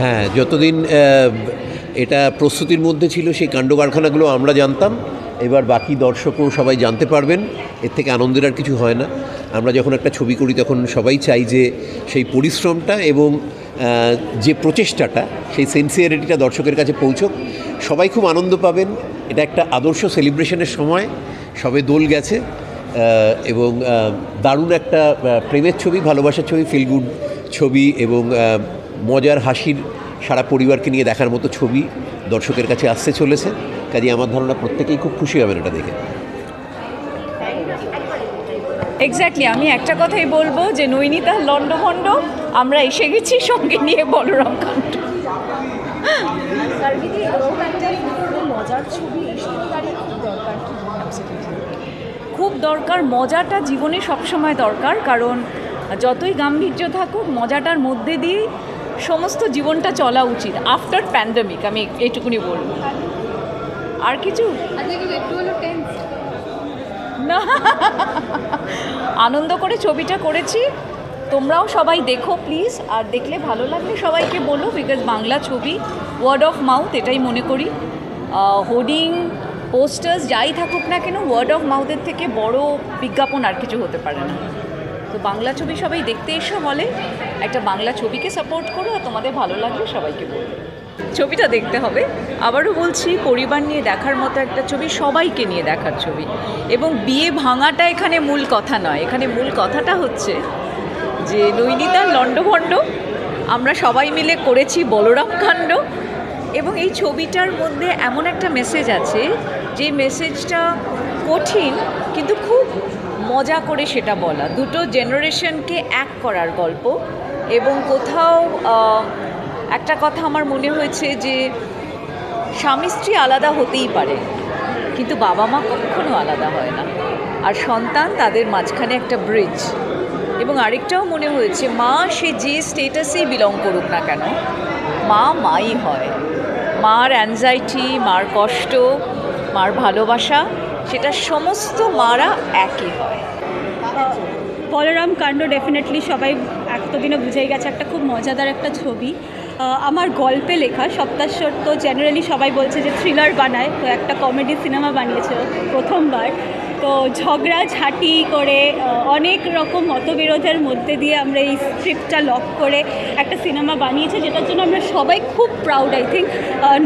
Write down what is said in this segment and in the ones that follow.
হ্যাঁ যতদিন এটা প্রস্তুতির মধ্যে ছিল সেই কাণ্ড কারখানাগুলো আমরা জানতাম। এবার বাকি দর্শকও সবাই জানতে পারবেন, এর থেকে আনন্দের আর কিছু হয় না। আমরা যখন একটা ছবি করি, তখন সবাই চাই যে সেই পরিশ্রমটা এবং যে প্রচেষ্টাটা, সেই সেন্সিয়ারিটিটা দর্শকের কাছে পৌঁছক। সবাই খুব আনন্দ পাবেন। এটা একটা আদর্শ সেলিব্রেশনের সময়। সবে দোল গেছে এবং দারুণ একটা প্রেমের ছবি, ভালোবাসার ছবি ফিল গুড ছবি এবং মজার হাসির সারা পরিবারকে নিয়ে দেখার মতো ছবি দর্শকের কাছে আসতে চলেছে। কাজে আমার ধারণা প্রত্যেকেই খুব খুশি হবেন এটা দেখে। এক্স্যাক্টলি আমি একটা কথাই বলব যে নৈনিতা লন্ডভণ্ড আমরা এসে গেছি সঙ্গে নিয়ে বলরাম কাণ্ড। খুব দরকার মজাটা জীবনে সবসময় দরকার কারণ যতই গাম্ভীর্য থাকুক মজাটার মধ্যে দিয়েই সমস্ত জীবনটা চলা উচিত আফটার প্যান্ডামিক আমি এইটুকুনি বলব। আর কিছু? টেন্স না। আনন্দ করে ছবিটা করেছি। তোমরাও সবাই দেখো প্লিজ আর দেখলে ভালো লাগলে সবাইকে বলো বিকজ বাংলা ছবি ওয়ার্ড অফ মাউথ এটাই মনে করি। হোর্ডিং পোস্টার্স যাই থাকুক না কেন ওয়ার্ড অফ মাউথের থেকে বড় বিজ্ঞাপন আর কিছু হতে পারে না। তো বাংলা ছবি সবাই দেখতে এসো বলে একটা বাংলা ছবিকে সাপোর্ট করো আর তোমাদের ভালো লাগলে সবাইকে বলবে ছবিটা দেখতে হবে। আবারও বলছি, পরিবার নিয়ে দেখার মতো একটা ছবি, সবাইকে নিয়ে দেখার ছবি। এবং বিয়ে ভাঙাটা এখানে মূল কথা নয়। এখানে মূল কথাটা হচ্ছে যে নৈনিতার লণ্ডভণ্ড। আমরা সবাই মিলে করেছি বলরাম কাণ্ড। এবং এই ছবিটার মধ্যে এমন একটা মেসেজ আছে যে মেসেজটা কঠিন, কিন্তু খুব মজা করে সেটা বলা। দুটো জেনারেশনকে এক করার গল্প এবং কোথাও একটা কথা আমার মনে হয়েছে যে স্বামী স্ত্রী আলাদা হতেই পারে, কিন্তু বাবা মা কখনো আলাদা হয় না। আর সন্তান তাদের মাঝখানে একটা ব্রিজ এবং আরেকটাও মনে হয়েছে, মা সে যে স্টেটাসেই বিলং করুক না কেন, মা মাই হয়। মার অ্যাংজাইটি মার কষ্ট, মার ভালোবাসা সেটা সমস্ত মারা একই হয়। বলরাম কাণ্ড ডেফিনেটলি সবাই এতদিনে বুঝেই গেছে, একটা খুব মজাদার একটা ছবি। আমার গল্পে লেখা সপ্তাশ্বর তো জেনারেলি সবাই বলছে যে থ্রিলার বানায়, তো একটা কমেডি সিনেমা বানিয়েছে প্রথমবার। তো ঝগড়া ঝাঁটি করে অনেক রকম মতবিরোধের মধ্যে দিয়ে আমরা এই স্ক্রিপ্টটা লক করে একটা সিনেমা বানিয়েছে, যেটার জন্য আমরা সবাই খুব প্রাউড আই থিঙ্ক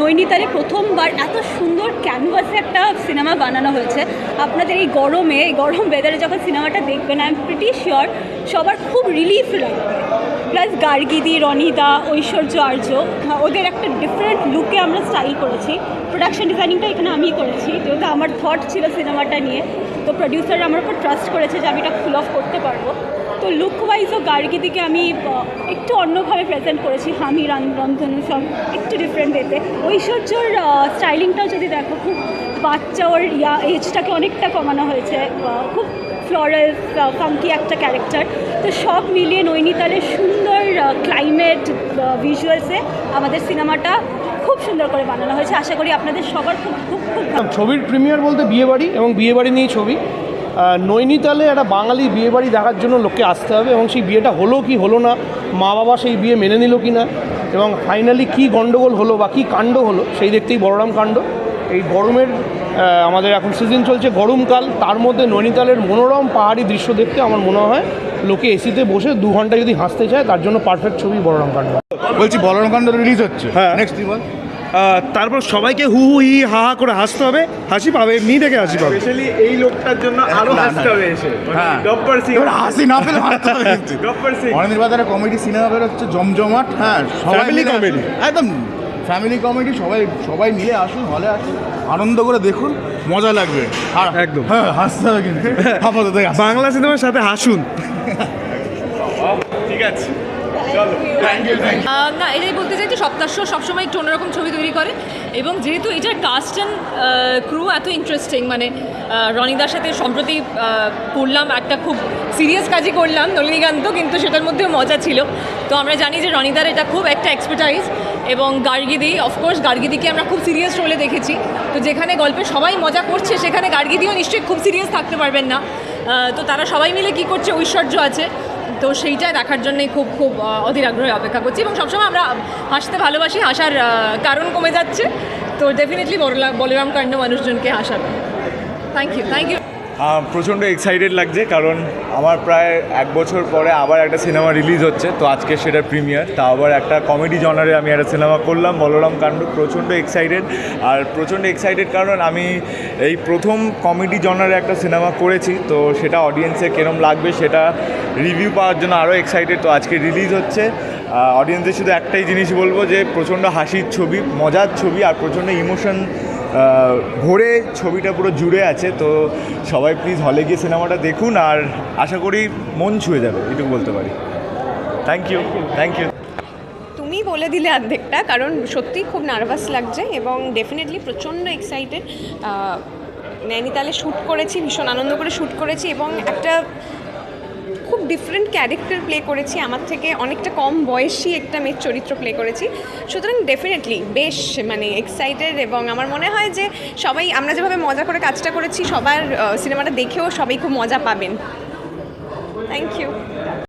নৈনিতালে প্রথমবার এত সুন্দর ক্যানভাসে একটা সিনেমা বানানো হয়েছে। আপনাদের এই গরমে, এই গরম ওয়েদারে যখন সিনেমাটা দেখবেন আই এম প্রিটি শিওর সবার খুব রিলিফ লাগবে। প্লাস গার্গিদি রনিদা ঐশ্বর্য, আর্য ওদের একটা ডিফারেন্ট লুকে আমরা স্টাইল করেছি। প্রোডাকশন ডিজাইনিংটা এখানে আমি করেছি, যেহেতু আমার থট ছিল সিনেমাটা নিয়ে। তো প্রডিউসার আমার উপর ট্রাস্ট করেছে যে আমি এটা ফুল অফ করতে পারব। তো লুক ওয়াইজও গার্গিদিকে আমি একটু অন্যভাবে প্রেজেন্ট করেছি। হামি, রান, রন্ধনু সব একটু ডিফারেন্ট এতে। ঐশ্বর্যর স্টাইলিংটাও যদি দেখো, খুব বাচ্চা ওর ইয়া এজটাকে অনেকটা কমানো হয়েছে। খুব ফ্লোরাল ফাঙ্কি একটা ক্যারেক্টার তো সব মিলিয়ে নৈনিতালের সুন্দর ক্লাইমেট ভিজুয়ালসে আমাদের সিনেমাটা খুব সুন্দর করে বানানো হয়েছে। আশা করি আপনাদের সবার খুব খুব খুব ছবির প্রিমিয়ার বলতে বিয়েবাড়ি এবং বিয়েবাড়ি নিয়ে ছবি। নৈনিতালে একটা বাঙালি বিয়েবাড়ি দেখার জন্য লোককে আসতে হবে এবং সেই বিয়েটা হলো কি হলো না মা বাবা সেই বিয়ে মেনে নিল কি না এবং ফাইনালি কি গণ্ডগোল হলো বা কী কাণ্ড হলো, সেই দেখতেই বড়রাম কাণ্ড। এই গরমের আমাদের এখন সিজন চলছে গরমকাল তার মধ্যে নৈনিতালের মনোরম পাহাড়ি দৃশ্য দেখতে আমার মনে হয় লোকে এসিতে বসে দু ঘণ্টা যদি হাসতে চায় তার জন্য পারফেক্ট ছবি বড়রাম কাণ্ড বলছি বলরামকাণ্ড রিলিজ হচ্ছে। হ্যাঁ। নেক্সট বল। তারপর সবাইকে হু হু হি হা হা করে হাসতে হবে হাসি পাবে এমনি দেখে হাসি পাবে। স্পেশালি এই লোকটার জন্য আরও হাসতে হবে এসে। হ্যাঁ। গব্বর সিং এবার হাসি না পেলে হাসতে হবে গব্বর সিং অনির্বাণ বাজারে কমেডি সিনেমা বেরোচ্ছে জমজমাট হ্যাঁ সবাই মিলে comedy। একদম ফ্যামিলি কমেডি সবাই সবাই মিলে আসুন হলে আসুন। আনন্দ করে দেখুন মজা লাগবে। আর একদম। হ্যাঁ হাসতে হবে কিন্তু। আপাতত বাংলা সিনেমার সাথে হাসুন। ঠিক আছে। না এটাই বলতে চাই যে সপ্তাহ সবসময় একটু অন্যরকম ছবি তৈরি করে। এবং যেহেতু এটার কাস্ট অ্যান্ড ক্রু এত ইন্টারেস্টিং মানে রনিদার সাথে সম্প্রতি করলাম একটা খুব সিরিয়াস কাজই করলাম নলিনীকান্ত কিন্তু সেটার মধ্যেও মজা ছিল। তো আমরা জানি যে রনিদার এটা খুব একটা এক্সপার্টাইজ এবং গার্গিদি অফকোর্স গার্গিদিকে আমরা খুব সিরিয়াস রোলে দেখেছি। তো যেখানে গল্পে সবাই মজা করছে, সেখানে গার্গিদিও নিশ্চয়ই খুব সিরিয়াস থাকতে পারবেন না। তো তারা সবাই মিলে কি করছে, ঐশ্বর্য আছে। তো সেইটা দেখার জন্যই খুব খুব অধীর আগ্রহে অপেক্ষা করছি এবং সবসময় আমরা হাসতে ভালোবাসি, হাসার কারণ কমে যাচ্ছে। তো ডেফিনেটলি বলরাম কাণ্ড মানুষজনকে হাসাবে। থ্যাংক ইউ থ্যাংক ইউ প্রচণ্ড এক্সাইটেড লাগছে কারণ আমার প্রায় এক বছর পরে আবার একটা সিনেমা রিলিজ হচ্ছে, তো আজকে সেটা প্রিমিয়ার তা আবার একটা কমেডি জনারে আমি একটা সিনেমা করলাম, বলরাম কাণ্ড। প্রচণ্ড এক্সাইটেড আর প্রচণ্ড এক্সাইটেড কারণ আমি এই প্রথম কমেডি জনারে একটা সিনেমা করেছি, তো সেটা অডিয়েন্সে কেরম লাগবে সেটা রিভিউ পাওয়ার জন্য আরও এক্সাইটেড তো আজকে রিলিজ হচ্ছে। অডিয়েন্সের শুধু একটাই জিনিস বলব যে, প্রচণ্ড হাসির ছবি, মজার ছবি, আর প্রচণ্ড ইমোশন ভরে ছবিটা পুরো জুড়ে আছে, তো সবাই প্লিজ হলে গিয়ে সিনেমাটা দেখুন আর আশা করি মন ছুঁয়ে যাবে, এটুকু বলতে পারি। থ্যাংক ইউ থ্যাংক ইউ তুমি বলে দিলে অর্ধেকটা কারণ সত্যিই খুব নার্ভাস লাগছে এবং ডেফিনেটলি প্রচণ্ড এক্সাইটেড নৈনিতালে শ্যুট করেছি, ভীষণ আনন্দ করে শ্যুট করেছি এবং একটা খুব ডিফারেন্ট ক্যারেক্টার প্লে করেছি। আমার থেকে অনেকটা কম বয়সী একটা মেয়ের চরিত্র প্লে করেছি। সুতরাং ডেফিনেটলি বেশ মানে এক্সাইটেড এবং আমার মনে হয় যে সবাই, আমরা যেভাবে মজা করে কাজটা করেছি, সবার সিনেমাটা দেখেও সবাই খুব মজা পাবেন। Thank you